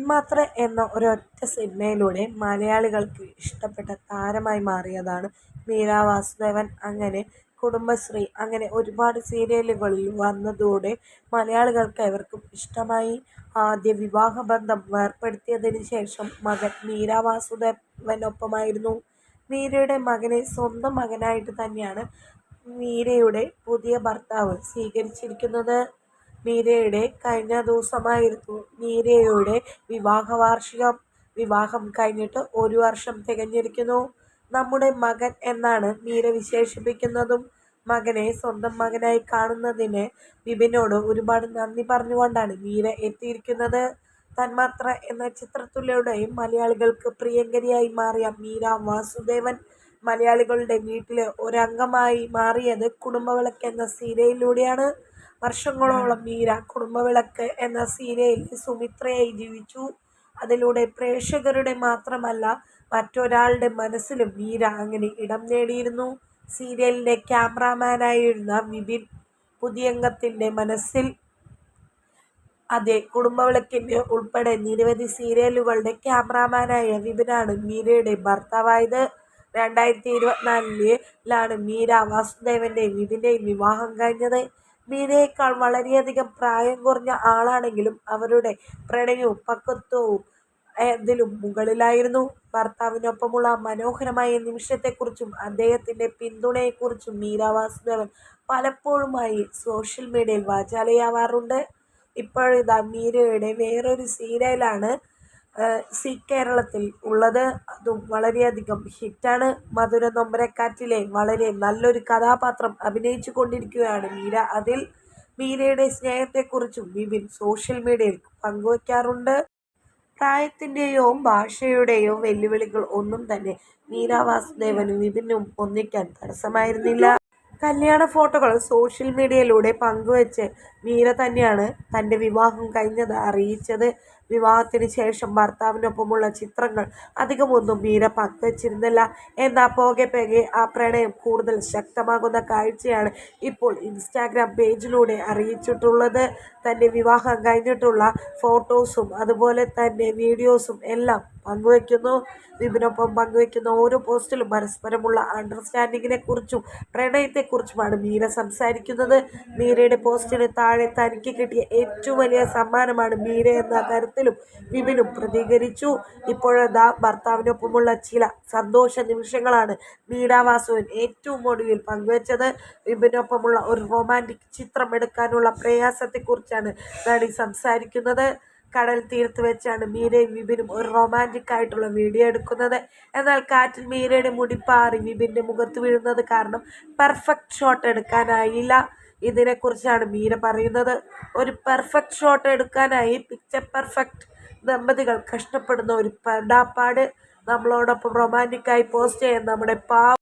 തന്മാത്ര എന്ന ഒരൊറ്റ സിനിമയിലൂടെ മലയാളികൾക്ക് ഇഷ്ടപ്പെട്ട താരമായി മാറിയതാണ് മീര വാസുദേവൻ. അങ്ങനെ കുടുംബശ്രീ അങ്ങനെ ഒരുപാട് സീരിയലുകളിൽ വന്നതോടെ മലയാളികൾക്ക് എവർക്കും ഇഷ്ടമായി. ആദ്യ വിവാഹബന്ധം വേർപ്പെടുത്തിയതിന് ശേഷം മകൻ മീര വാസുദേവനൊപ്പമായിരുന്നു. മീരയുടെ മകനെ സ്വന്തം മകനായിട്ട് തന്നെയാണ് മീരയുടെ പുതിയ ഭർത്താവ് സ്വീകരിച്ചിരിക്കുന്നത്. മീരയുടെ കഴിഞ്ഞ ദിവസമായിരുന്നു മീരയുടെ വിവാഹവാർഷികം. വിവാഹം കഴിഞ്ഞിട്ട് ഒരു വർഷം തികഞ്ഞിരിക്കുന്നു. നമ്മുടെ മകൻ എന്നാണ് മീര വിശേഷിപ്പിക്കുന്നതും. മകനെ സ്വന്തം മകനായി കാണുന്നതിന് വിപിനോട് ഒരുപാട് നന്ദി പറഞ്ഞുകൊണ്ടാണ് മീര എത്തിയിരിക്കുന്നത്. തന്മാത്ര എന്ന ചിത്രത്തിലൂടെയും മലയാളികൾക്ക് പ്രിയങ്കരിയായി മാറിയ മീര വാസുദേവൻ മലയാളികളുടെ വീട്ടിലെ ഒരംഗമായി മാറിയത് കുടുംബവിളക്ക് എന്ന സീരിയലിലൂടെയാണ്. വർഷങ്ങളോളം മീര കുടുംബവിളക്ക് എന്ന സീരിയലിൽ സുമിത്രയായി ജീവിച്ചു. അതിലൂടെ പ്രേക്ഷകരുടെ മാത്രമല്ല മറ്റൊരാളുടെ മനസ്സിലും മീര അങ്ങനെ ഇടം നേടിയിരുന്നു. സീരിയലിന്റെ ക്യാമറാമാനായിരുന്ന വിപിൻ പുതിയംഗത്തിന്റെ മനസ്സിൽ. അതെ കുടുംബവിളക്കിന്റെ ഉൾപ്പെടെ നിരവധി സീരിയലുകളുടെ ക്യാമറാമാനായ വിപിനാണ് മീരയുടെ ഭർത്താവായത്. രണ്ടായിരത്തി ഇരുപത്തിനാലിലാണ് മീര വാസുദേവന്റെയും വിപിന്റെയും വിവാഹം കഴിഞ്ഞത്. മീരയേക്കാൾ വളരെയധികം പ്രായം കുറഞ്ഞ ആളാണെങ്കിലും അവരുടെ പ്രണയവും പക്വത്വവും അതിലും മുകളിലായിരുന്നു. ഭർത്താവിനൊപ്പമുള്ള മനോഹരമായ നിമിഷത്തെക്കുറിച്ചും അദ്ദേഹത്തിന്റെ പിന്തുണയെക്കുറിച്ചും മീര വാസുദേവൻ പലപ്പോഴുമായി സോഷ്യൽ മീഡിയയിൽ വാചാലയാവാറുണ്ട്. ഇപ്പോഴിതാ മീരയുടെ വേറൊരു സീരിയലാണ് സീ കേരളത്തിൽ ഉള്ളത്. അതും വളരെയധികം ഹിറ്റാണ്. മധുര നൊമ്പരക്കാറ്റിലെ വളരെ നല്ലൊരു കഥാപാത്രം അഭിനയിച്ചു കൊണ്ടിരിക്കുകയാണ് മീര. അതിൽ മീരയുടെ സ്നേഹത്തെക്കുറിച്ചും വിപിൻ സോഷ്യൽ മീഡിയയിൽ പങ്കുവയ്ക്കാറുണ്ട്. പ്രായത്തിന്റെയോ ഭാഷയുടെയോ വെല്ലുവിളികൾ ഒന്നും തന്നെ മീര വാസുദേവനും വിപിനും ഒന്നിക്കാൻ തടസ്സമായിരുന്നില്ല. കല്യാണ ഫോട്ടോകൾ സോഷ്യൽ മീഡിയയിലൂടെ പങ്കുവച്ച് മീര തന്നെയാണ് തന്റെ വിവാഹം കഴിഞ്ഞത് അറിയിച്ചത്. വിവാഹത്തിന് ശേഷം ഭർത്താവിനൊപ്പമുള്ള ചിത്രങ്ങൾ അധികമൊന്നും മീര പങ്കുവച്ചിരുന്നില്ല. എന്നാൽ പോകെ പകെ ആ പ്രണയം കൂടുതൽ ശക്തമാകുന്ന കാഴ്ചയാണ് ഇപ്പോൾ ഇൻസ്റ്റാഗ്രാം പേജിലൂടെ അറിയിച്ചിട്ടുള്ളത്. തന്റെ വിവാഹം കഴിഞ്ഞിട്ടുള്ള ഫോട്ടോസും അതുപോലെ തന്നെ വീഡിയോസും എല്ലാം പങ്കുവയ്ക്കുന്നു. വിപിനൊപ്പം പങ്കുവയ്ക്കുന്ന ഓരോ പോസ്റ്റിലും പരസ്പരമുള്ള അണ്ടർസ്റ്റാൻഡിങ്ങിനെ കുറിച്ചും പ്രണയത്തെക്കുറിച്ചുമാണ് മീര സംസാരിക്കുന്നത്. മീരയുടെ പോസ്റ്റിന് താഴെ തനിക്ക് കിട്ടിയ ഏറ്റവും വലിയ സമ്മാനമാണ് മീര എന്ന തരത്തിലും വിപിനും പ്രതികരിച്ചു. ഇപ്പോഴെന്താ ഭർത്താവിനൊപ്പമുള്ള ചില സന്തോഷ നിമിഷങ്ങളാണ് മീര വാസുദേവൻ ഏറ്റവും ഒടുവിൽ പങ്കുവച്ചത്. വിപിനൊപ്പമുള്ള ഒരു റൊമാന്റിക് ചിത്രം എടുക്കാനുള്ള പ്രയാസത്തെക്കുറിച്ചാണ് നടി സംസാരിക്കുന്നത്. കടൽത്തീരത്ത് വെച്ചാണ് മീരയും വിപിനും ഒരു റൊമാന്റിക് ആയിട്ടുള്ള വീഡിയോ എടുക്കുന്നത്. എന്നാൽ കാറ്റിൽ മീരയുടെ മുടി പാറി വിപിന്റെ മുഖത്ത് വീഴുന്നത് കാരണം പെർഫെക്റ്റ് ഷോട്ട് എടുക്കാനായില്ല. ഇതിനെക്കുറിച്ചാണ് മീര പറയുന്നത്. ഒരു പെർഫെക്റ്റ് ഷോട്ട് എടുക്കാനായി പിക്ചർ പെർഫെക്റ്റ് ദമ്പതികൾ കഷ്ടപ്പെടുന്ന ഒരു പെടാപ്പാട്. നമ്മളോടൊപ്പം റൊമാന്റിക്കായി പോസ്റ്റ് പോസ് ചെയ്യാൻ നമ്മുടെ പാവം